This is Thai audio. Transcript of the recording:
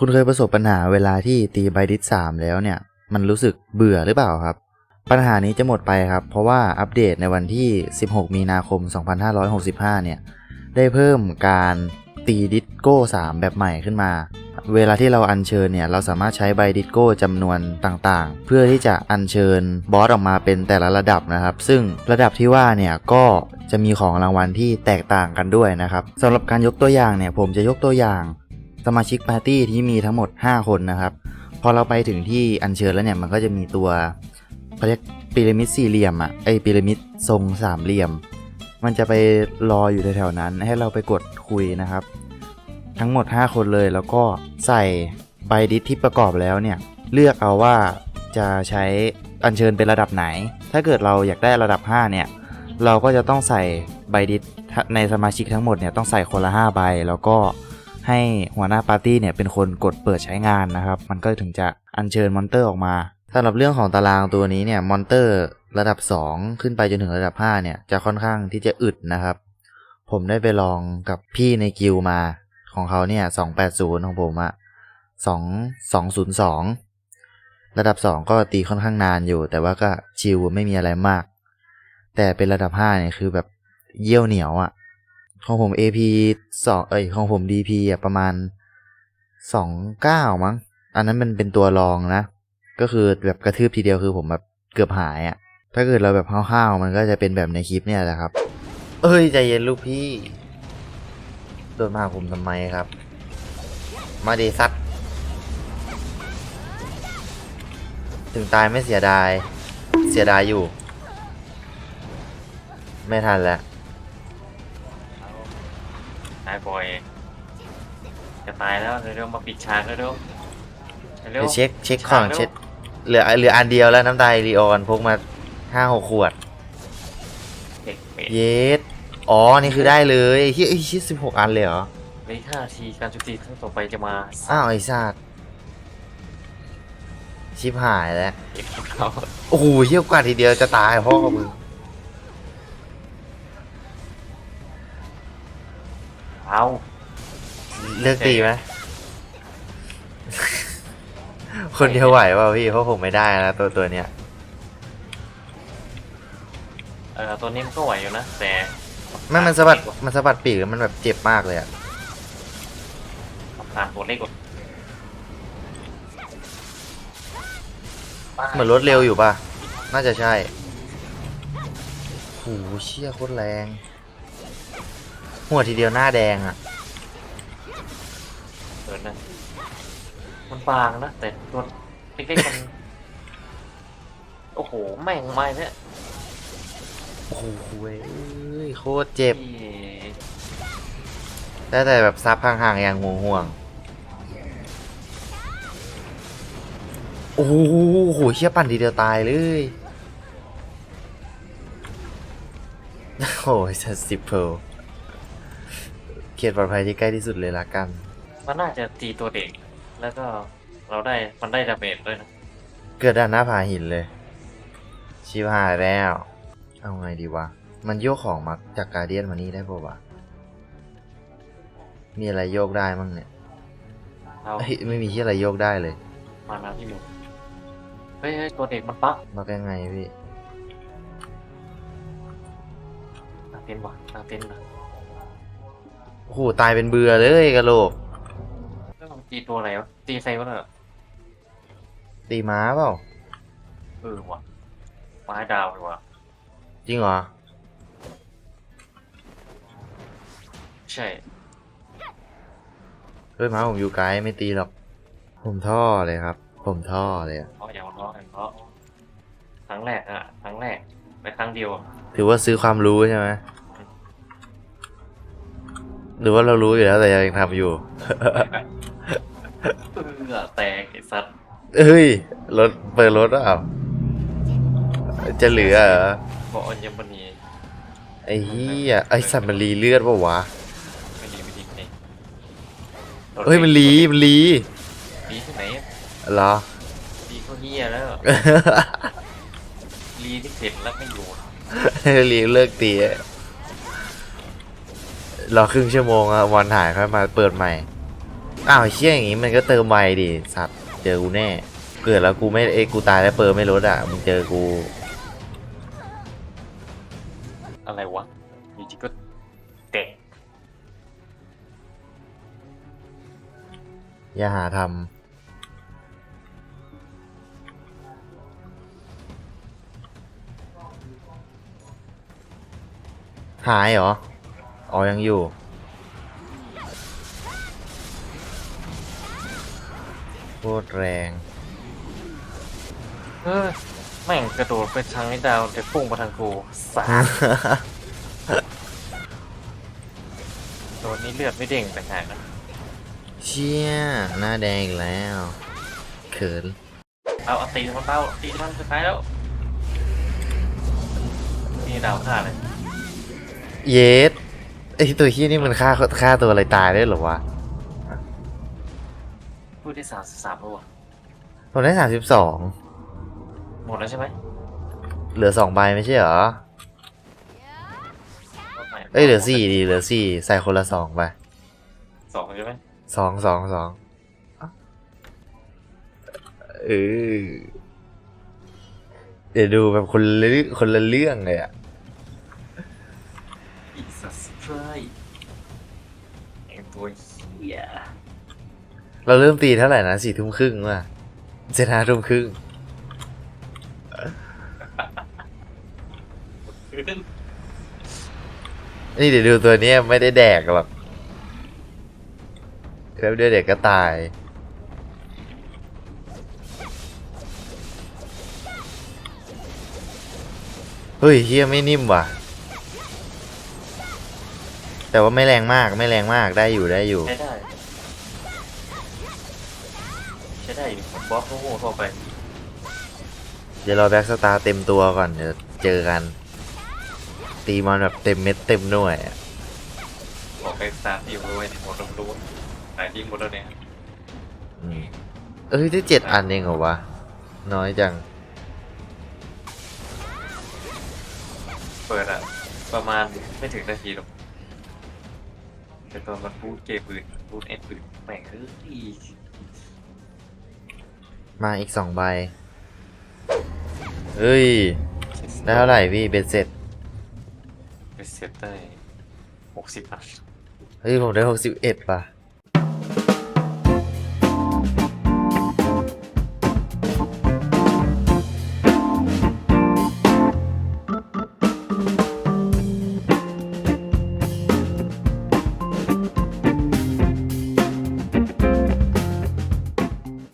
คุณเคยประสบปัญหาเวลาที่ตีไบดิสสามแล้วเนี่ย มันรู้สึกเบื่อหรือเปล่าครับ ปัญหานี้จะหมดไปครับ เพราะว่าอัปเดตในวันที่ 16 มีนาคม 2565 เนี่ย ได้เพิ่มการตีดิสโก้ 3 แบบใหม่ขึ้นมา เวลาที่เราอัญเชิญเนี่ย เราสามารถใช้ใบดิสโก้จำนวนต่างๆ เพื่อที่จะอัญเชิญบอสออกมาเป็นแต่ละระดับนะครับ ซึ่งระดับที่ว่าเนี่ยก็จะมีของรางวัลที่แตกต่างกันด้วยนะครับสำหรับการยกตัวอย่างเนี่ย ผมจะยกตัวอย่าง สมาชิกปาร์ตี้ที่มีทั้งหมด 5 คนนะครับ พอเราไปถึงที่อัญเชิญแล้วเนี่ยมันก็จะมีตัวเขาเรียกพีระมิดสี่เหลี่ยมอะไอพีระมิดทรงสามเหลี่ยม มันจะไปรออยู่แถวๆนั้น ให้เราไปกดคุยนะครับ ทั้งหมด 5 คนเลยแล้วก็ใส่ใบดิสที่ประกอบแล้วเนี่ยเลือกเอาว่าจะใช้อัญเชิญเป็นระดับไหน ถ้าเกิดเราอยากได้ระดับ 5 เนี่ย เราก็จะต้องใส่ใบดิสในสมาชิกทั้งหมดเนี่ยต้องใส่คนละ 5 ใบ แล้วก็ ให้หัวหน้าปาร์ตี้เนี่ยเป็นคนกดเปิดใช้งานนะครับ มันก็ถึงจะอัญเชิญมอนเตอร์ออกมาสำหรับเรื่องของตารางตัวนี้เนี่ยมอนเตอร์ระดับ 2 ขึ้นไปจนถึงระดับ 5 เนี่ย จะค่อนข้างที่จะอึดนะครับ ผมได้ไปลองกับพี่ในกิลด์มาของเขาเนี่ย 280 ของผมอะ2202 ระดับ 2 ก็ตีค่อนข้างนานอยู่ แต่ว่าก็ชิลไม่มีอะไรมาก แต่เป็นระดับ 5 เนี่ย คือแบบเยี่ยวเหนียวอะ ของผม AP 2เอ้ยของผม DP อะประมาณ29มั้ง อันนั้นมันเป็นตัวรองนะ ก็คือแบบกระทืบทีเดียวคือผมแบบเกือบหายอะ ถ้าเกิดเราแบบห้าวๆมันก็จะเป็นแบบในคลิปเนี่ยแหละครับ เอ้ยใจเย็นลูกพี่โดนมาผมทำไมครับ มาเดซัดถึงตายไม่เสียดาย เสียดายอยู่ ไม่ทันแล้วายบ่อย จะตายแล้วเร็วๆมาปิดฉากเร็วๆเร็วเดี๋ยวเช็คเช็คของเช็คเหลือเหลืออันเดียวแล้วน้ำตาลีออนพกมาห้าหกขวด เด็กเป็ดเยสอ๋อ นี่คือได้เลยที่ไอ้ชิสิบหกอันเลยเหรอในห้าทีการโจมตีครั้งต่อไปจะมาอ้าวไอ้ซาดชิบหายแล้วเก็บเขาโอ้โหเที่ยวกว่าทีเดียวจะตายพ่อกับมึง เอาเลือกตีไหมคนเดียวไหวเปล่าพี่เพราะผมไม่ได้แล้วตัวตัวเนี้ยเออตัวนี้มันก็ไหวอยู่นะแต่ไม่มันสะบัดมันสะบัดปีกแล้วมันแบบเจ็บมากเลยอะผ่านตัวเล็กกว่าเหมือนรถเร็วอยู่ป่ะ น่าจะใช่โหเชี่ยโคตรแรง หัวทีเดียวหน้าแดงอะเกินนะมันบางนะแต่ตัวเล็กๆมันโอ้โห แม่งไม่เนี่ยโอ้โหเว้ยโคตรเจ็บที่ได้แต่แบบซับห่างๆอย่างห่วงห่วงๆโอ้โหเชี่ยปั่นทีเดียวตายเลย โอ้ยสัสิบเพล เขตปลอดภัยที่ใกล้ที่สุดเลยละกัน มันน่าจะตีตัวเด็ก แล้วก็เราได้มันได้ดาเมจด้วยนะเกิดด้านหน้าผาหินเลย ชิบหายแล้ว เอาไงดีวะ มันโยกของมาจากการเดียนมานี่ได้ป่าวะ มีอะไรโยกได้มั่งเนี่ยเราเฮ้ยไม่มีที่อะไรโยกได้เลย มานาที่หนึ่งเฮ้ยเฮ้ยตัวเด็กมันปักมายังไงพี่ตางเต้นว่ะตางเต้นนะ โอ้โหตายเป็นเบื่อเลยกะโหลกแล้วมันตีตัวอะไรวะตีใครวะเนี่ยตีม้าเปล่าเออว่ะไม้ดาวเลยว่ะจริงเหรอ ใช่เฮ้ยม้าผมอยู่ไกลไม่ตีหรอก ผมท่อเลยครับ ผมท่อเลยอะเพราะอย่างเพราะอย่างเพราะครั้งแรกอะครั้งแรกไปครั้งเดียวอะถือว่าซื้อความรู้ใช่ไหม หรือว่าเรารู้อยู่แล้วแต่ยังทำอยู่เออแตกไอ้สัตว์เฮ้ยรถเปิดรถเปล่าจะเหลือเหรอบอกอัญมณีไอ้เหี้ยไอ้สัตว์มันรีเลือดปะวะไม่ดีไม่ดีไม่ดีเฮ้ยมันรีมันรีรีที่ไหนเหรอรีก็เฮียแล้วรีที่เสร็จแล้วไม่อยู่ รีเลิกตีอะ รอครึ่งชั่วโมงอะวันหายค่อยมาเปิดใหม่ อ้าวเชี่ยอย่างงี้มันก็เติมไวดิสัตว์เจอกูแน่ เกิดแล้วกูไม่เอ้ยกูตายแล้วเปิร์ไม่ลดอะมึงเจอกู อะไรวะอยู่ดีก็แตกอย่าหาทำหายเหรอ อ๋อยังอยู่ โคตรแรง เออแม่งกระโดดไปทางไอ้ดาวแต่พุ่งมาทางกูสาดโดนนี่เลือดไม่เด้งแต่หากนะเชี่ยหน้าแดงอีกแล้วเขินเอาเอาตีมันเป้าตีมันสุดท้ายแล้วนี่ดาวฆ่าเลย เยส ไอตัวเฮี้ยนี่มันฆ่าฆ่าตัวอะไรตายได้เหรอวะพูดได้สามสิบสามแล้ววะผมได้สามสิบสองหมดแล้วใช่ไหมเหลือสองใบไม่ใช่เหรอ เอ้ยเหลือสี่ดีเหลือสี่ใส่คนละสองไปสองใช่ไหมสองสองสองเออเดี๋ยวดูแบบคนละเรื่องคนละเรื่องเลยอะ เราเริ่มตีเท่าไหร่นะสี่ทุ่มครึ่งว่ะเจ็ดห้าทุ่มครึ่งนี่เดี๋ยวดูตัวเนี้ยไม่ได้แดกหรอกแป๊บเดียวเด็กก็ตาย เฮ้ยเฮียไม่นิ่มว่ะ แต่ว่าไม่แรงมากไม่แรงมากได้อยู่ได้อยู่ ได้ใช้ได้อยู่ผมบล็อกโง่ๆเข้าไปเดี๋ยวรอแบ็กสตาร์เต็มตัวก่อนเดี๋ยวเจอกัน ตีมันแบบเต็มเม็ดเต็มหน่วยอะบอกไปสามอยู่เลยหมดลงรู้หายทิ้งหมดแล้วเนี่ยอืมเอ้ยได้เจ็ดอันเองเหรอวะ น้อยจัง เปิดอะประมาณไม่ถึงนาทีหรอกแต่ตอนมันพูดเกมปืนพูดเอ็นปืนแม่งเอ้ย มาอีกสองใบเฮ้ย ได้เท่าไหร่พี่เบ็ดเสร็จไปเสียได้หกสิบอันเฮ้ย ผมได้หกสิบเอ็ดป่ะ